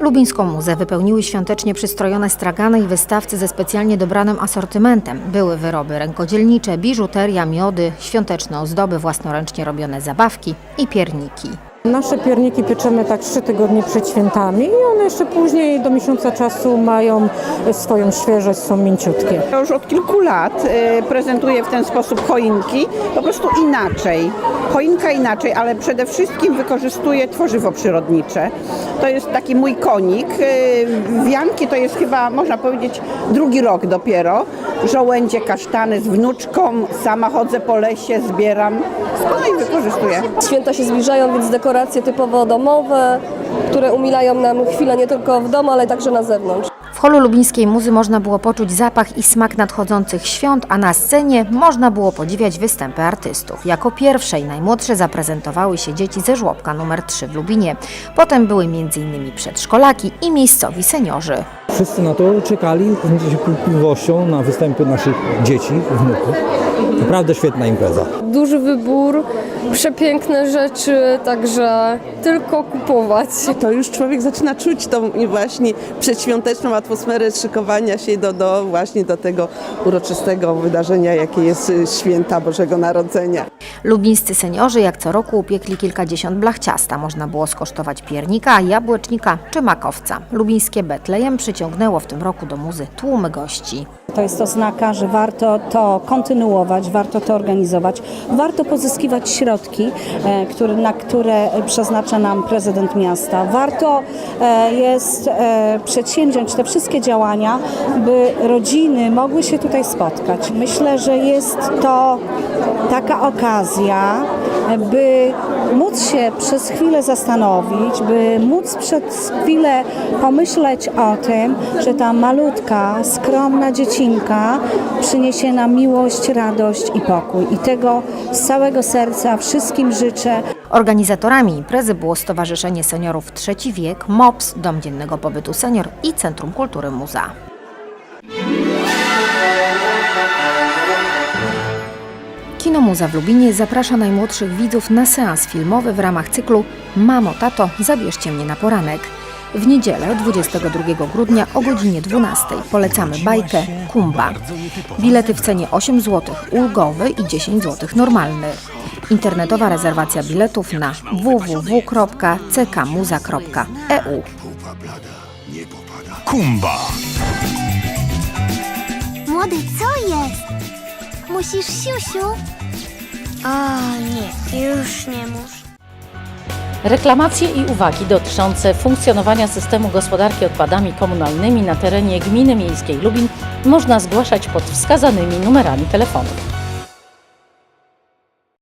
Lubińską muzę wypełniły świątecznie przystrojone stragany i wystawcy ze specjalnie dobranym asortymentem. Były wyroby rękodzielnicze, biżuteria, miody, świąteczne ozdoby, własnoręcznie robione zabawki i pierniki. Nasze pierniki pieczemy tak trzy tygodnie przed świętami i one jeszcze później do miesiąca czasu mają swoją świeżość, są mięciutkie. Ja już od kilku lat e, prezentuję w ten sposób choinki, po prostu inaczej. Choinka inaczej, ale przede wszystkim wykorzystuję tworzywo przyrodnicze. To jest taki mój konik. E, Wianki to jest chyba, można powiedzieć, drugi rok dopiero. Żołędzie, kasztany z wnuczką, sama chodzę po lesie, zbieram. No i wykorzystuję. Święta się zbliżają, więc dekoracje typowo domowe, które umilają nam chwilę nie tylko w domu, ale także na zewnątrz. W holu lubińskiej muzy można było poczuć zapach i smak nadchodzących świąt, a na scenie można było podziwiać występy artystów. Jako pierwsze i najmłodsze zaprezentowały się dzieci ze żłobka numer 3 w Lubinie. Potem były m.in. przedszkolaki i miejscowi seniorzy. Wszyscy na to czekali z niecierpliwością na występy naszych dzieci, wnuków. Naprawdę świetna impreza. Duży wybór, przepiękne rzeczy, także tylko kupować. to już człowiek zaczyna czuć tą właśnie przedświąteczną atmosferę szykowania się do, do właśnie do tego uroczystego wydarzenia, jakie jest y, święta Bożego Narodzenia. Lubińscy seniorzy jak co roku upiekli kilkadziesiąt blach ciasta. Można było skosztować piernika, jabłecznika czy makowca. Lubińskie Betlejem przyciągnęło w tym roku do muzy tłumy gości. To jest oznaka, że warto to kontynuować, warto to organizować, warto pozyskiwać środki, e, na które przeznacza nam prezydent miasta. Warto e, jest e, przedsięwziąć te wszystkie działania, by rodziny mogły się tutaj spotkać. Myślę, że jest to taka okazja, by móc się przez chwilę zastanowić, by móc przez chwilę pomyśleć o tym, że ta malutka, skromna dziecinka przyniesie nam miłość, radość i pokój. I tego z całego serca wszystkim życzę. Organizatorami imprezy było Stowarzyszenie Seniorów Trzeci Wiek, MOPS, Dom Dziennego Pobytu Senior i Centrum Kultury Muza. Kino Muza w Lubinie zaprasza najmłodszych widzów na seans filmowy w ramach cyklu Mamo, tato, zabierzcie mnie na poranek. W niedzielę 22 grudnia o godzinie 12 polecamy bajkę Kumba. Bilety w cenie 8 zł ulgowy i 10 zł normalny. Internetowa rezerwacja biletów na www.ckmuza.eu. Kumba. Młody, co jest? Musisz siusiu? O nie, już nie muszę. Reklamacje i uwagi dotyczące funkcjonowania systemu gospodarki odpadami komunalnymi na terenie Gminy Miejskiej Lubin można zgłaszać pod wskazanymi numerami telefonów.